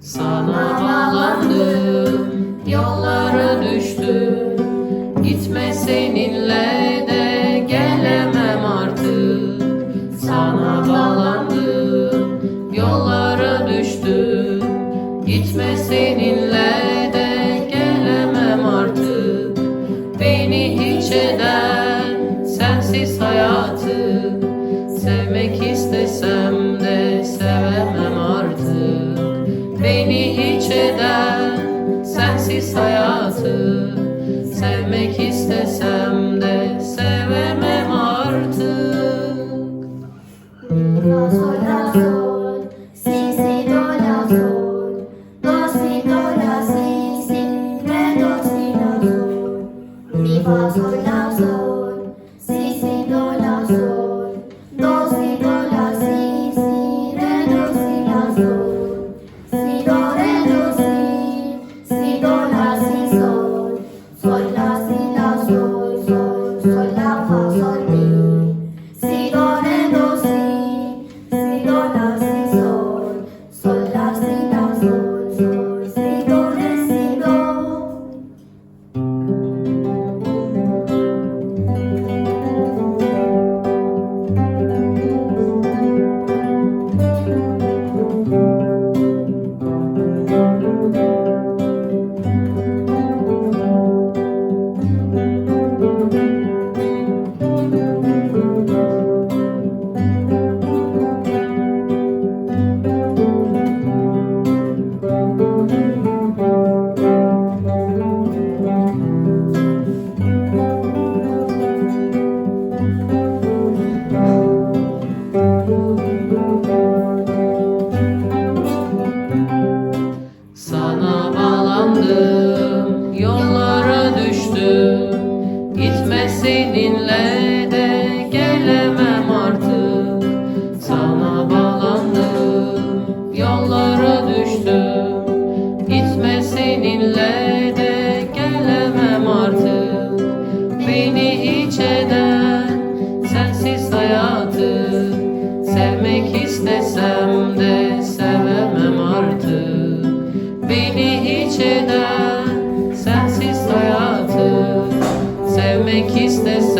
Sana bağlandım, yollara düştüm. Gitme seninle de gelemem artık. Sana bağlandım, yollara düştüm. Gitme seninle de gelemem artık. Beni hiç eden sensiz hayatı Sevmek istesem Hiç eden sensiz hayatı Sevmek istesem de sevemem artık. Do, sol, la, sol, si, si, do, la, sol, do, si, la, la, mi, fa, la, sol, sol, que estás